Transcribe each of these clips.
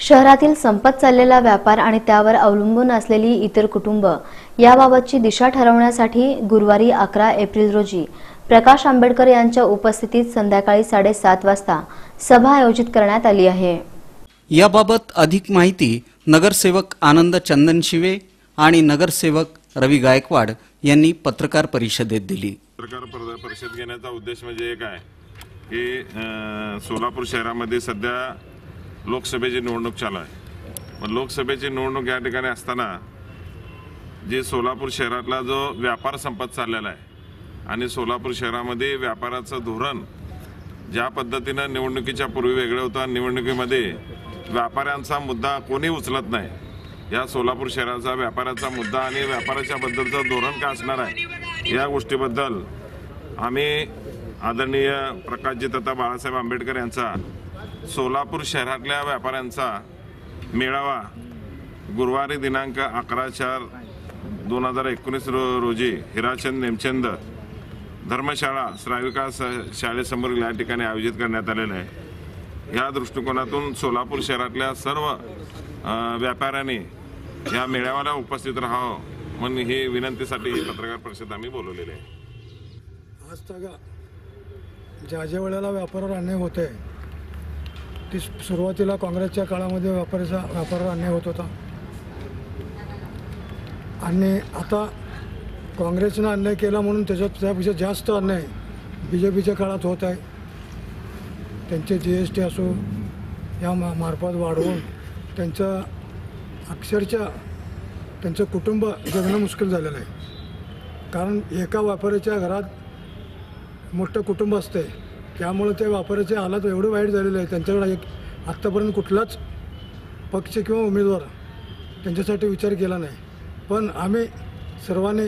शहरातील संपत चाललेला व्यापार आणि त्यावर अवलंबून असलेली इतर कुटुंब याबाबतची दिशा ठरवण्यासाठी गुरुवारी अकरा एप्रिल रोजी प्रकाश आंबेडकर यांच्या उपस्थितीत संध्याकाळी साडेसात वाजता सभा आयोजित करण्यात आली आहे. याबाबत अधिक माहिती नगरसेवक आनंद चंदनशिवे आणि नगरसेवक रवी गायकवाड यांनी पत्रकार परिषदेत दिली. पत्रकार पर- परिषद घेण्याचा उद्देश म्हणजे एक आहे की सोलापूर शहरामध्ये सध्या लोकसभेची निवडणूक चालू आहे. मग लोकसभेची निवडणूक या ठिकाणी असताना जे सोलापूर शहरातला जो व्यापार संपत चाललेला आहे आणि सोलापूर शहरामध्ये व्यापाराचं धोरण ज्या पद्धतीनं निवडणुकीच्या पूर्वी वेगळं होतं आणि निवडणुकीमध्ये व्यापाऱ्यांचा मुद्दा कोणी उचलत नाही या सोलापूर शहराचा व्यापाराचा मुद्दा आणि व्यापाराच्या बद्दलचं धोरण काय असणार आहे या गोष्टीबद्दल आम्ही आदरणीय प्रकाशजी तथा बाळासाहेब आंबेडकर यांचा सोलापूर शहरातल्या व्यापाऱ्यांचा मेळावा गुरुवारी दिनांक अकरा चार दोन हजार एकोणीस रो रोजी हिराचंद नेमचंद धर्मशाळा श्राविका शाळेसमोर या ठिकाणी आयोजित करण्यात आलेलं आहे. या दृष्टिकोनातून सोलापूर शहरातल्या सर्व व्यापाऱ्यांनी या मेळाव्याला उपस्थित राहावं म्हणून ही विनंतीसाठी ही पत्रकार परिषद आम्ही बोलवलेली आहे. आज तगा ज्या ज्या वेळेला व्यापारावर अन्याय होत आहे ती सुरुवातीला काँग्रेसच्या काळामध्ये व्यापाऱ्याचा व्यापारावर अन्याय होत होता. आणि आता काँग्रेसनं अन्याय केला म्हणून त्याच्यात त्यापेक्षा जास्त अन्याय बी जे पीच्या काळात होत आहे. त्यांचे जी एस टी असो या मा मार्फत वाढवून त्यांचं अक्षरशः त्यांचं कुटुंब जगणं मुश्किल झालेलं आहे. कारण एका व्यापाऱ्याच्या घरात मोठं कुटुंब असते त्यामुळे ते व्यापाऱ्याचे हालात एवढे वाईट झालेले आहे त्यांच्याकडे एक आत्तापर्यंत कुठलाच पक्ष किंवा उमेदवार त्यांच्यासाठी विचार केला नाही. पण आम्ही सर्वांनी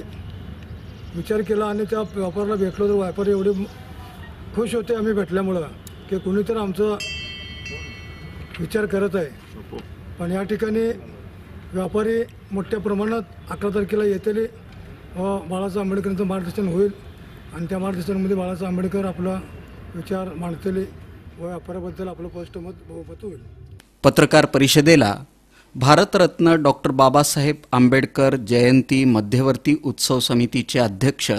विचार केला आणि त्या व्यापाराला भेटलो तर व्यापारी एवढे खुश होते आम्ही भेटल्यामुळं की कुणीतर आमचा विचार करत आहे. पण या ठिकाणी व्यापारी मोठ्या प्रमाणात अकरा तारखेला येतील बाळासाहेब आंबेडकरांचं मार्गदर्शन होईल आणि त्या मार्गदर्शनामध्ये बाळासाहेब आंबेडकर आपला विचार मांडतले व व्यापाराबद्दल आपलं स्पष्ट मत बहुमत होईल. पत्रकार परिषदेला भारतरत्न डॉक्टर बाबासाहेब आंबेडकर जयंती मध्यवर्ती उत्सव समितीचे अध्यक्ष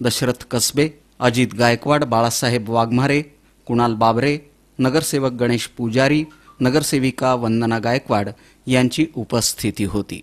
दशरथ कसबे अजित गायकवाड बाळासाहेब वाघमारे कुणाल बाबरे नगरसेवक गणेश पुजारी नगरसेविका वंदना गायकवाड यांची उपस्थिती होती.